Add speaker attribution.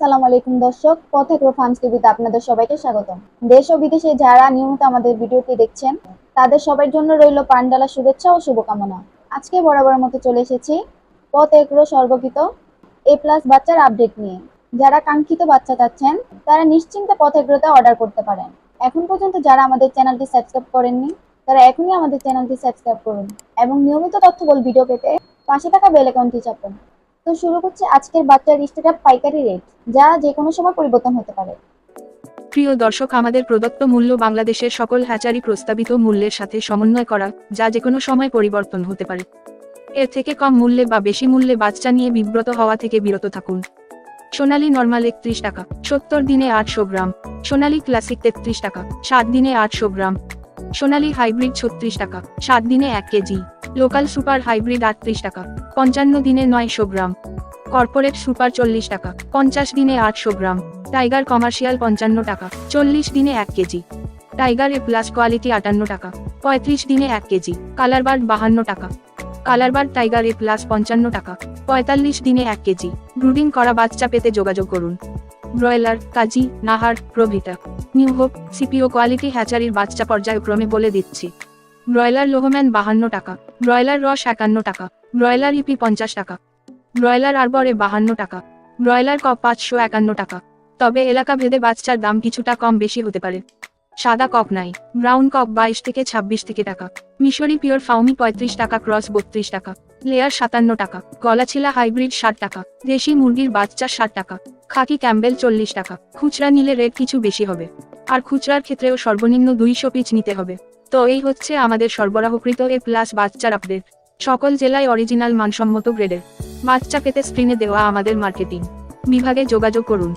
Speaker 1: আসসালামু আলাইকুম দর্শক, পথেগ্রো ফার্মস টিভিতে আপনাদের সবাইকে স্বাগতম। দেশ ও বিদেশে যারা নিয়মিত আমাদের ভিডিওটি দেখছেন, তাদের সবার জন্য রইল পান্ডালা শুভেচ্ছা ও শুভকামনা। আজকে বরাবর মতো চলে এসেছি পথ এগ্রো সর্বকৃত এ প্লাস বাচ্চার আপডেট নিয়ে। যারা কাঙ্ক্ষিত বাচ্চা চাচ্ছেন, তারা নিশ্চিন্তে পথ এগ্রোতে অর্ডার করতে পারেন। এখন পর্যন্ত যারা আমাদের চ্যানেলটি সাবস্ক্রাইব করেননি, তারা এখনই আমাদের চ্যানেলটি সাবস্ক্রাইব করুন এবং নিয়মিত তথ্যবল ভিডিও পেতে পাশে থাকা বেল আইকনটি চাপুন। তো শুরু করছে আজকের বাচ্চার স্টেট পাইকারি রেট যা যে কোনো সময় পরিবর্তন হতে পারে।
Speaker 2: প্রিয় দর্শক, আমাদের প্রদত্ত মূল্য বাংলাদেশের সকল হ্যাচারি প্রস্তাবিত মূল্যের সাথে সমন্বয় করা, যা যে কোনো সময় পরিবর্তন হতে পারে। এর থেকে কম মূল্যে বা বেশি মূল্যে বাচ্চা নিয়ে বিব্রত হওয়া থেকে বিরত থাকুন। সোনালী নর্মাল একত্রিশ টাকা, সত্তর দিনে আটশো গ্রাম। সোনালী ক্লাসিক তেত্রিশ টাকা সাত দিনে আটশো গ্রাম। সোনালী হাইব্রিড ছত্রিশ টাকা সাত দিনে এক কেজি। লোকাল সুপার হাইব্রিড আটত্রিশ টাকা, পঞ্চান্ন দিনে নয়শো গ্রাম। কর্পোরেট সুপার চল্লিশ টাকা, পঞ্চাশ দিনে আটশো গ্রাম। টাইগার কমার্শিয়াল পঞ্চান্ন টাকা, চল্লিশ দিনে এক KG. Tiger A plus quality আটান্ন টাকা, পঁয়ত্রিশ দিনে এক কেজি। কালার বার্ড বাহান্ন টাকা। Colour bird tiger A plus পঞ্চান্ন টাকা, পঁয়তাল্লিশ দিনে এক কেজি। ব্রুডিং করা বাচ্চা পেতে যোগাযোগ করুন। ব্রয়লার, কাজী, নাহার প্রভৃতা। নিউ হোপ, সিপিও কোয়ালিটি হ্যাচারির বাচ্চা পর্যায়ক্রমে বলে দিচ্ছি। ব্রয়লার লোহম্যান বাহান্ন টাকা। ব্রয়লার রস একান্ন টাকা। ব্রয়লার ইপি পঞ্চাশ টাকা। ব্রয়লার আরবরে বাহান্ন টাকা। ব্রয়লার কপ পাঁচশো একান্ন টাকা। তবে এলাকা ভেদে বাচ্চার দাম কিছুটা কম বেশি হতে পারে। সাদা কক নাই। ব্রাউন কক বাইশ থেকে ছাব্বিশ থেকে টাকা। মিশরি পিওর ফাউমি পঁয়ত্রিশ টাকা, ক্রস বত্রিশ টাকা। লেয়ার সাতান্ন টাকা। গলাছিলা হাইব্রিড ষাট টাকা। দেশি মুরগির বাচ্চা ষাট টাকা। খাকি ক্যাম্বেল চল্লিশ টাকা। খুচরা নিলে রেট কিছু বেশি হবে। আর খুচরার ক্ষেত্রেও সর্বনিম্ন দুইশো পিচ নিতে হবে। তো এই হচ্ছে আমাদের সরবরাহকৃত এ প্লাস বাচ্চার আপডেট সকল জেলায় অরিজিনাল মানসম্মত গ্রেডের বাচ্চা পেতে স্ক্রিনে দেওয়া আমাদের মার্কেটিং বিভাগে যোগাযোগ করুন।